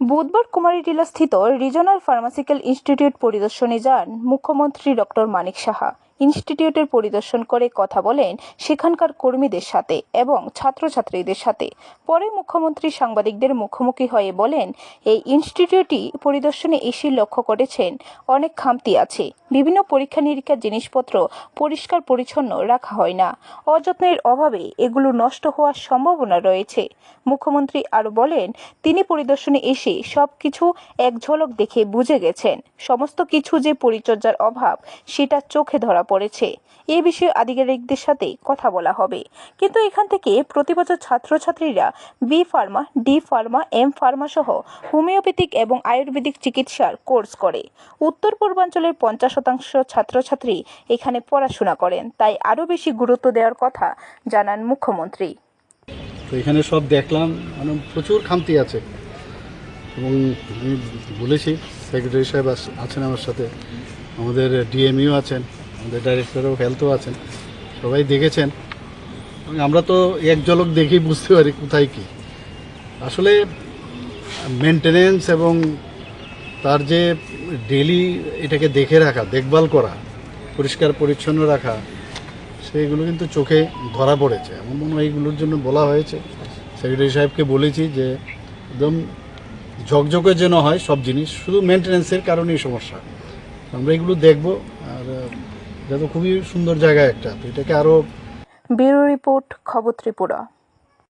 বুধবার কুমারীটিলা স্থিত regional pharmaceutical institute পরিদর্শনে যান মুখ্যমন্ত্রী ডক্টর মানিক সাহা। ইনস্টিটিউটের পরিদর্শন করে কথা বলেন সেখানকার কর্মীদের সাথে এবং ছাত্রছাত্রীদের সাথে। পরে মুখ্যমন্ত্রী সাংবাদিকদের মুখোমুখি হয়ে বলেন, এই ইনস্টিটিউটটি পরিদর্শনে এসে লক্ষ্য করেছেন, অনেক খামতি আছে। বিভিন্ন পরীক্ষা নিরীক্ষার জিনিসপত্র পরিষ্কার পরিচ্ছন্ন রাখা হয় না। অযত্নের অভাবে এগুলো নষ্ট হওয়ার সম্ভাবনা রয়েছে। মুখ্যমন্ত্রী আরও বলেন, তিনি পরিদর্শনে এসে সব কিছু এক ঝলক দেখে বুঝে গেছেন। সমস্ত কিছু যে পরিচর্যার অভাব, সেটা চোখে ধরা পড়েছে। এ বিষয়ে আধিকারিকদের সাথে কথা বলা হবে। কিন্তু এখান থেকে প্রতি বছর ছাত্রছাত্রীরা B pharma, D pharma, M pharma সহ হোমিওপ্যাথিক এবং আয়ুর্বেদিক চিকিৎসার কোর্স করে। উত্তর পূর্বাঞ্চলের পঞ্চাশ শতাংশ ছাত্রছাত্রী এখানে পড়াশোনা করেন। তাই আরও বেশি গুরুত্ব দেওয়ার কথা জানান মুখ্যমন্ত্রী। তো এখানে সব দেখলাম মানে প্রচুর খামতি আছে। এবং আমি বলেছি, সেক্রেটারি সাহেব আছেন আমার সাথে। আমাদের ডিএমইও আছেন। আমাদের ডাইরেক্টর অফ হেলথও আছেন, সবাই দেখেছেন। আমরা তো এক ঝলক দেখেই বুঝতে পারি কোথায় কী। আসলে মেনটেনেন্স এবং তার যে ডেলি এটাকে দেখে রাখা, দেখভাল করা, পরিষ্কার পরিচ্ছন্ন রাখা, সেইগুলো কিন্তু চোখে ধরা পড়েছে। আমার মনে হয় এইগুলোর জন্য বলা হয়েছে। সেক্রেটারি সাহেবকে বলেছি যে একদম ঝকঝকে যেন হয় সব জিনিস। শুধু মেনটেন্যান্সের কারণেই সমস্যা। আমরা এগুলো দেখব, আর এটা তো খুবই সুন্দর জায়গা একটা। তো এটাকে আরও ব্যুরো রিপোর্ট খবর ত্রিপুরা।